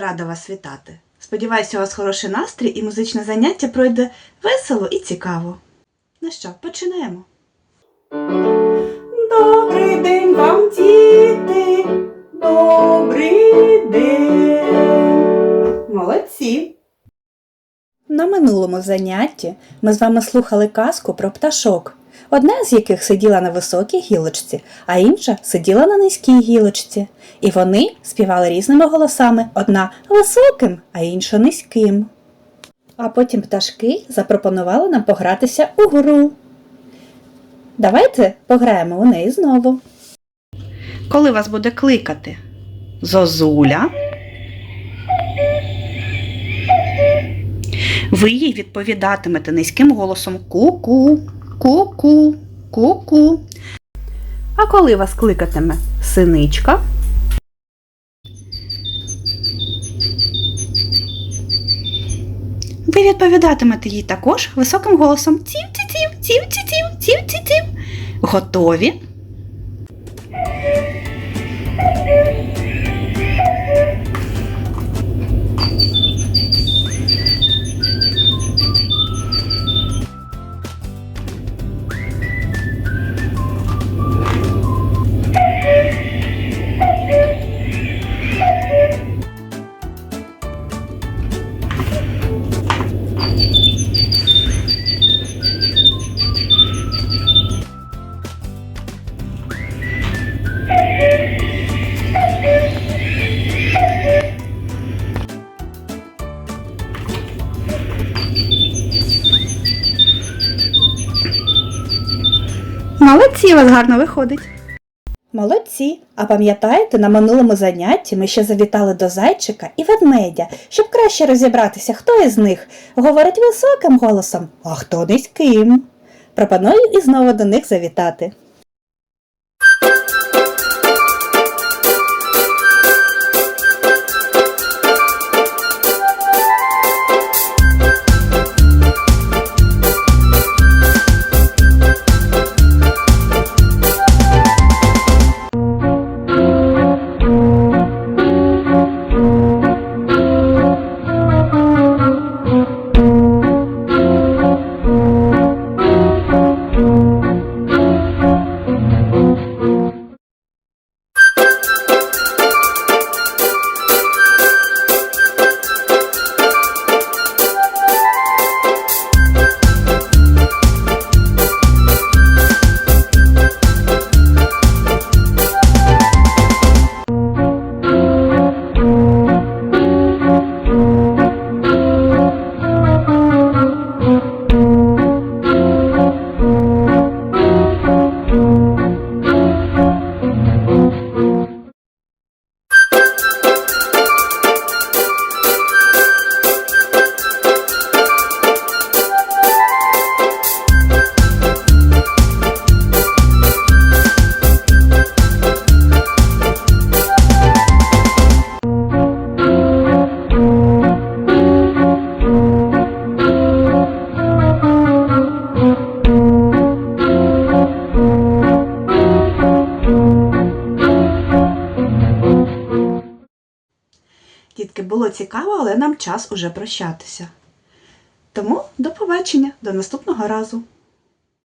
рада вас вітати. Сподіваюся, у вас хороший настрій і музичне заняття пройде весело і цікаво. Ну що, починаємо. Добрий день вам, діти! Добрий день! Молодці! На минулому занятті ми з вами слухали казку про пташок, одна з яких сиділа на високій гілочці, а інша сиділа на низькій гілочці. І вони співали різними голосами, одна високим, а інша низьким. А потім пташки запропонували нам погратися у гру. Давайте пограємо у неї знову. Коли вас буде кликати Зозуля, ви їй відповідатимете низьким голосом ку-ку, ку-ку, ку-ку. А коли вас кликатиме синичка, ви відповідатимете їй також високим голосом ців-ців-ців, ців-ців-ців, ців-ців-ців. Готові? Молодці, у вас гарно виходить. Молодці! А пам'ятаєте, на минулому занятті ми ще завітали до зайчика і ведмедя, щоб краще розібратися, хто із них говорить високим голосом, а хто низьким. Пропоную і знову до них завітати. Дітки, було цікаво, але нам час уже прощатися. Тому до побачення, до наступного разу.